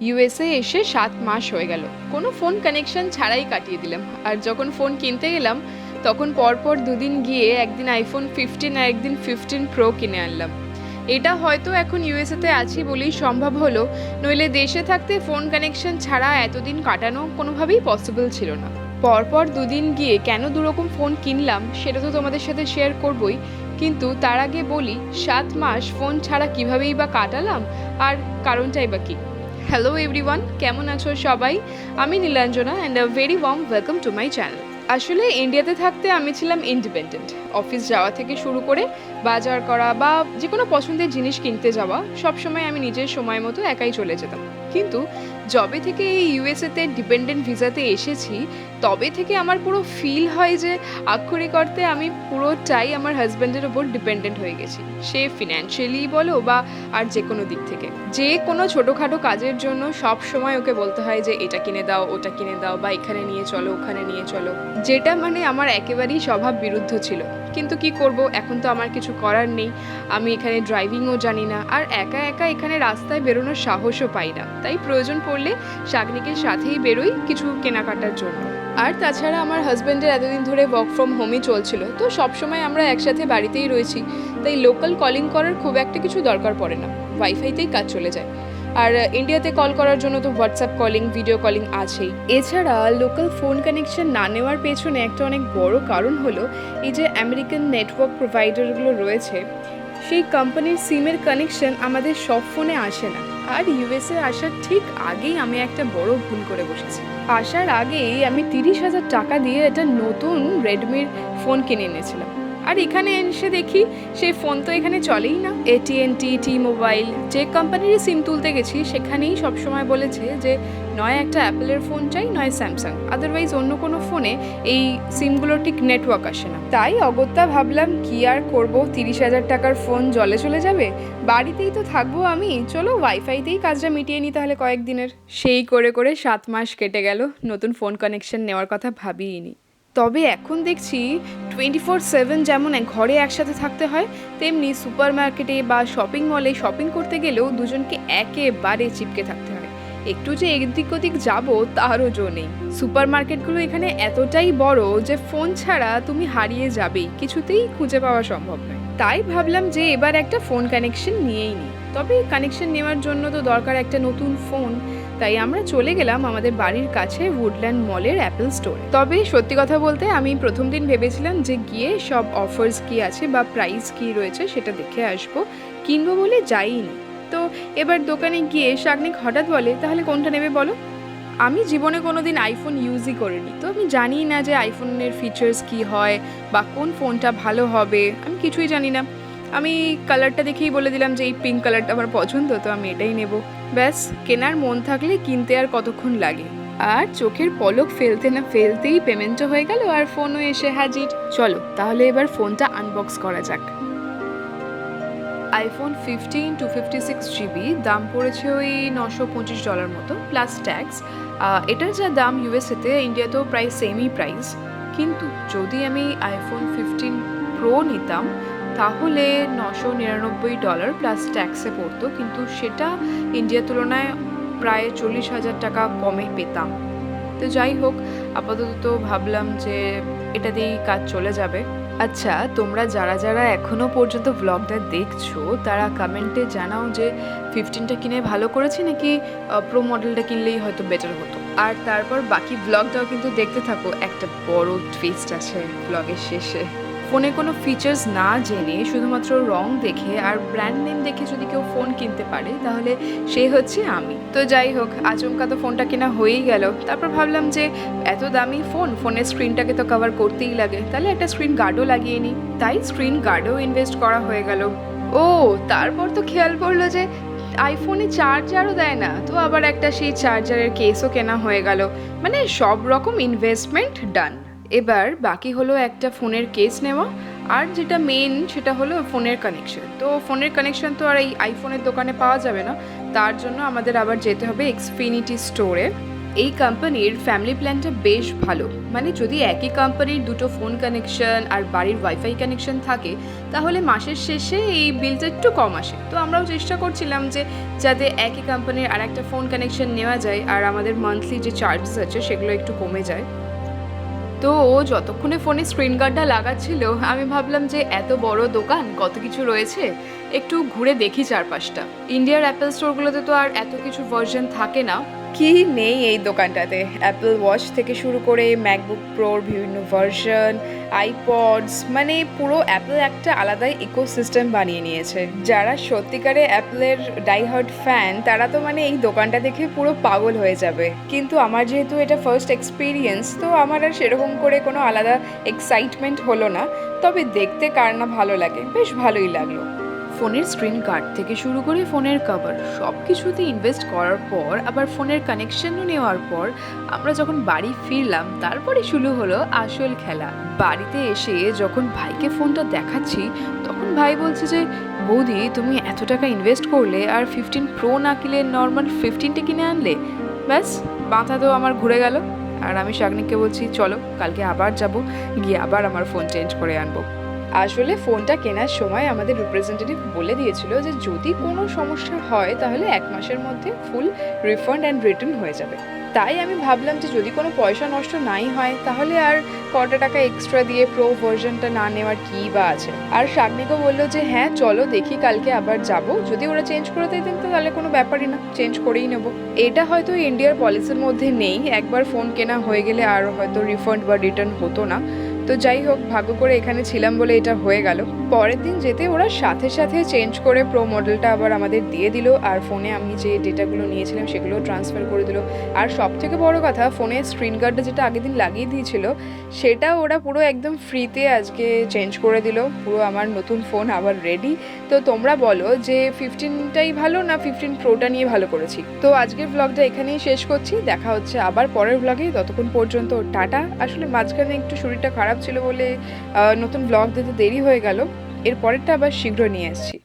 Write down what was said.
USA এসে সাত মাস হয়ে গেল। কোনো ফোন কানেকশন ছাড়াই কাটিয়ে দিলাম। আর যখন ফোন কিনতে গেলাম, তখন পরপর দুদিন গিয়ে একদিন আইফোন ফিফটিন আর একদিন ফিফটিন প্রো কিনে আনলাম। এটা হয়তো এখন ইউএসএতে আছি বলেই সম্ভব হলো, নইলে দেশে থাকতে ফোন কানেকশন ছাড়া এতদিন কাটানো কোনোভাবেই পসিবল ছিল না। পরপর দুদিন গিয়ে কেন দুরকম ফোন কিনলাম, সেটা তো তোমাদের সাথে শেয়ার করবই। কিন্তু তার আগে বলি, সাত মাস ফোন ছাড়া কিভাবেই বা কাটালাম? আর কারণটাই বা কী? হ্যালো এভরিওয়ান কেমন আছো সবাই? আমি Nilanjana and a very warm welcome to my channel আসলে ইন্ডিয়াতে থাকতে আমি ছিলাম ইন্ডিপেন্ডেন্ট অফিস যাওয়া থেকে শুরু করে বাজার করা বা যে কোনো পছন্দের জিনিস কিনতে যাওয়া সবসময় আমি নিজের সময় মতো একাই চলে যেতাম। কিন্তু যবে থেকে এই ইউএসএতে ডিপেন্ডেন্ট ভিসাতে এসেছি, তবে থেকে আমার পুরো ফিল হয় যে আক্ষরিক অর্থে আমি পুরোটাই আমার হাজব্যান্ডের ওপর ডিপেন্ডেন্ট হয়ে গেছি। সে ফিনান্সিয়ালি বলো বা আর যে কোনো দিক থেকে। যে কোনো ছোটোখাটো কাজের জন্য সব সময় ওকে বলতে হয় যে, এটা কিনে দাও, ওটা কিনে দাও বা এখানে নিয়ে চলো, ওখানে নিয়ে চলো। যেটা মানে আমার একেবারেই স্বভাব বিরুদ্ধ ছিল। কিন্তু কি করব? এখন তো আমার কিছু করার নেই। আমি এখানে ড্রাইভিংও জানি না। আর একা একা এখানে রাস্তায় বেরোনোর সাহসও পাই না। তাই প্রয়োজন পড়লে শাগনিকের সাথেই বেরোই কিছু কেনাকাটার জন্য। আর তাছাড়া আমার হাজব্যান্ডের এতদিন ধরে ওয়ার্ক ফ্রম হোমই চলছিল, তো সবসময় আমরা একসাথে বাড়িতেই রয়েছি, তাই লোকাল কলিং করার খুব একটা কিছু দরকার পড়ে না ওয়াইফাইতেই কাজ চলে যায়। আর ইন্ডিয়াতে কল করার জন্য তো হোয়াটসঅ্যাপ কলিং ভিডিও কলিং আছেই। এছাড়া লোকাল ফোন কানেকশন না নেওয়ার পেছনে একটা অনেক বড় কারণ হলো, এই যে আমেরিকান নেটওয়ার্ক প্রোভাইডারগুলো রয়েছে, সেই কোম্পানির সিমের কানেকশন আমাদের সব ফোনে আসে না। আর ইউএসএ আসার ঠিক আগেই আমি একটা বড় ভুল করে বসেছি। আসার আগেই আমি তিরিশ হাজার টাকা দিয়ে একটা নতুন রেডমির ফোন কিনে এনেছিলাম। আর এখানে এসে দেখি সেই ফোন তো এখানে চলেই না। এটিএনটি টি মোবাইল যে কোম্পানির সিম তুলতে গেছি, সেখানেই সবসময় বলেছে যে, নয় একটা অ্যাপেলের ফোন চাই, নয় স্যামসাং আদারওয়াইজ অন্য কোনো ফোনে এই সিমগুলোর ঠিক নেটওয়ার্ক আসে না। তাই অগত্যা ভাবলাম, কি আর করব? তিরিশ হাজার টাকার ফোন জলে চলে যাবে? বাড়িতেই তো থাকব আমি। চলো ওয়াইফাইতেই কাজটা মিটিয়ে নিই তাহলে কয়েকদিনের। সেই করে করে সাত মাস কেটে গেল। নতুন ফোন কানেকশন নেওয়ার কথা ভাবিনি তবে এখন দেখছি টোয়েন্টি ফোর সেভেন যেমন ঘরে একসাথে থাকতে হয়, তেমনি সুপার মার্কেটে বা শপিং মলে শপিং করতে গেলেও দুজনকে একেবারে চিপকে থাকতে হয়। একটু যে এদিক ওদিক যাব তারও জো নেই। সুপার মার্কেটগুলো এখানে এতটাই বড় যে ফোন ছাড়া তুমি হারিয়ে যাবেই, কিছুতেই খুঁজে পাওয়া সম্ভব নয়। তাই ভাবলাম যে এবার একটা ফোন কানেকশন নিয়েই নিই তবে কানেকশন নেওয়ার জন্য তো দরকার একটা নতুন ফোন তাই আমরা চলে গেলাম আমাদের বাড়ির কাছে উডল্যান্ড মলের অ্যাপেল স্টোরে তবে সত্যি কথা বলতে আমি প্রথম দিন ভেবেছিলাম যে গিয়ে সব অফার্স কি আছে বা প্রাইস কি রয়েছে সেটা দেখে আসব, কিনবো বলে যাইনি। তো এবার দোকানে গিয়ে শাগনিক হঠাৎ বলে, তাহলে কোনটা নেবে বলো? আমি জীবনে কোনো দিন আইফোন ইউজই করিনি। তো আমি জানি না যে আইফোনের ফিচার্স কি হয় বা কোন ফোনটা ভালো হবে, আমি কিছুই জানি না। আমি কালারটা দেখেই বলে দিলাম যে এই পিঙ্ক কালারটা আমার পছন্দ, তো আমি এটাই নেব। ব্যাস, কেনার মন থাকলে কিনতে আর কতক্ষণ লাগে? আর চোখের পলক ফেলতে না ফেলতেই পেমেন্টও হয়ে গেল আর ফোনও এসে হাজির। চলো, তাহলে এবার ফোনটা আনবক্স করা যাক। IPhone fifteen two fifty six GB দাম পড়েছে ওই নশো পঁচিশ ডলার মতো প্লাস ট্যাক্স এটার যা দাম ইউএসএতে ইন্ডিয়াতেও প্রায় সেমই প্রাইস কিন্তু যদি আমি আইফোন ফিফটিন প্রো নিতাম তাহলে নশো নিরানব্বই ডলার প্লাস ট্যাক্সে পড়তো, কিন্তু সেটা ইন্ডিয়ার তুলনায় প্রায় চল্লিশ হাজার টাকা কমে পেতাম। তো যাই হোক, আপাতত ভাবলাম যে এটা দিয়েই কাজ চলে যাবে। আচ্ছা তোমরা যারা যারা এখনও পর্যন্ত ব্লগটা দেখছ, তারা কমেন্টে জানাও যে ফিফটিনটা কিনে ভালো করেছি নাকি প্রো মডেলটা কিনলেই হয়তো বেটার হতো। আর তারপর বাকি ব্লগটাও কিন্তু দেখতে থাকো, একটা বড় টুইস্ট আছে ব্লগের শেষে। ফোনে কোনো ফিচার্স না জেনে শুধুমাত্র রং দেখে আর ব্র্যান্ড নেম দেখে যদি কেউ ফোন কিনতে পারে, তাহলে সে হচ্ছে আমি। তো যাই হোক, আচমকা তো ফোনটা কেনা হয়েই গেল। তারপর ভাবলাম যে এত দামি ফোন ফোনের স্ক্রিনটাকে তো কভার করতেই লাগে। তাহলে একটা স্ক্রিন গার্ডও লাগিয়ে নিই। তাই স্ক্রিন গার্ডও ইনভেস্ট করা হয়ে গেল। ও, তারপর তো খেয়াল পড়ল যে আইফোনে চার্জারও দেয় না, তো আবার একটা সেই চার্জারের কেসও কেনা হয়ে গেল। মানে সব রকম ইনভেস্টমেন্ট ডান এবার বাকি হলো একটা ফোনের কেস নেওয়া, আর যেটা মেন সেটা হলো ফোনের কানেকশন তো ফোনের কানেকশন তো আর এই আইফোনের দোকানে পাওয়া যাবে না, তার জন্য আমাদের আবার যেতে হবে এক্সফিনিটি স্টোরে এই কোম্পানির ফ্যামিলি প্ল্যানটা বেশ ভালো। মানে যদি একই কোম্পানির দুটো ফোন কানেকশন আর বাড়ির ওয়াইফাই কানেকশন থাকে, তাহলে মাসের শেষে এই বিলটা একটু কম আসে। তো আমরাও চেষ্টা করছিলাম যে যাতে একই কোম্পানির আর একটা ফোন কানেকশন নেওয়া যায়, আর আমাদের মান্থলি যে চার্জেস আছে সেগুলো একটু কমে যায়। তো ও যতক্ষণে ফোনে স্ক্রিন গার্ডটা লাগাচ্ছিল, আমি ভাবলাম যে এত বড় দোকান, কত কিছু রয়েছে, একটু ঘুরে দেখি চারপাশটা। ইন্ডিয়ার অ্যাপেল স্টোরগুলোতে তো আর এত কিছু ভার্জন থাকে না। কি নেই এই দোকানটাতে? অ্যাপল ওয়াচ থেকে শুরু করে ম্যাকবুক প্রোর বিভিন্ন ভার্সন আইপডস মানে পুরো অ্যাপেল একটা আলাদাই ইকোসিস্টেম বানিয়ে নিয়েছে। যারা সত্যিকারে অ্যাপলের ডাইহার্ড ফ্যান তারা তো মানে এই দোকানটা দেখে পুরো পাগল হয়ে যাবে। কিন্তু আমার যেহেতু এটা ফার্স্ট এক্সপিরিয়েন্স তো আমার আর সেরকম করে কোনো আলাদা এক্সাইটমেন্ট হলো না। তবে দেখতে কার না ভালো লাগে, বেশ ভালোই লাগল। ফোনের স্ক্রিন গার্ড থেকে শুরু করে ফোনের কভার সব কিছুতে ইনভেস্ট করার পর, আবার ফোনের কানেকশনও নেওয়ার পর, আমরা যখন বাড়ি ফিরলাম, তারপরে শুরু হলো আসল খেলা। বাড়িতে এসে যখন ভাইকে ফোনটা দেখাচ্ছি, তখন ভাই বলছে যে, বৌদি, তুমি এত টাকা ইনভেস্ট করলে আর ফিফটিন প্রো না কিনে নর্মাল ফিফটিনটা কিনে আনলে? ব্যাস মাথা তো আমার ঘুরে গেল। আর আমি শাগনিককে বলছি, চলো, কালকে আবার যাব, গিয়ে আবার আমার ফোন চেঞ্জ করে আনব। আসলে ফোনটা কেনার সময় আমাদের রিপ্রেজেন্টেটিভ বলে দিয়েছিল যে যদি কোনো সমস্যা হয় তাহলে এক মাসের মধ্যে ফুল রিফান্ড অ্যান্ড রিটার্ন হয়ে যাবে। তাই আমি ভাবলাম যে যদি কোনো পয়সা নষ্ট নাই হয় তাহলে আর কটা টাকা এক্সট্রা দিয়ে প্রো ভার্জনটা না নেওয়ার কী বা আছে? আর শাগনিকও বলল যে হ্যাঁ চলো দেখি কালকে আবার যাব। যদি ওরা চেঞ্জ করে দিতেন তো তাহলে কোনো ব্যাপারই না চেঞ্জ করেই নেব। এটা হয়তো ইন্ডিয়ার পলিসির মধ্যে নেই। একবার ফোন কেনা হয়ে গেলে আর হয়তো রিফান্ড বা রিটার্ন হতো না। তো যাই হোক, ভাগ্য করে এখানে ছিলাম বলে এটা হয়ে গেল। পরের দিন যেতে ওরা সাথে সাথে চেঞ্জ করে প্রো মডেলটা আবার আমাদের দিয়ে দিল। আর ফোনে আমি যে ডেটাগুলো নিয়েছিলাম সেগুলো ট্রান্সফার করে দিল। আর সব থেকে বড় কথা ফোনে স্ক্রিন গার্ডটা যেটা আগের দিন লাগিয়ে দিয়েছিল, সেটা ওরা পুরো একদম ফ্রিতে আজকে চেঞ্জ করে দিল। পুরো আমার নতুন ফোন আবার রেডি তো তোমরা বলো যে ফিফটিনটাই ভালো না ফিফটিন প্রোটা নিয়ে ভালো করেছি? তো আজকের ব্লগটা এখানেই শেষ করছি। দেখা হচ্ছে আবার পরের ব্লগে ততক্ষণ পর্যন্ত টাটা। আসলে মাঝখানে একটু শরীরটা খারাপ ছিল বলে নতুন ব্লগ দিতে দেরি হয়ে গেল। এর পরেরটা আবার শীঘ্র নিয়ে আসছি।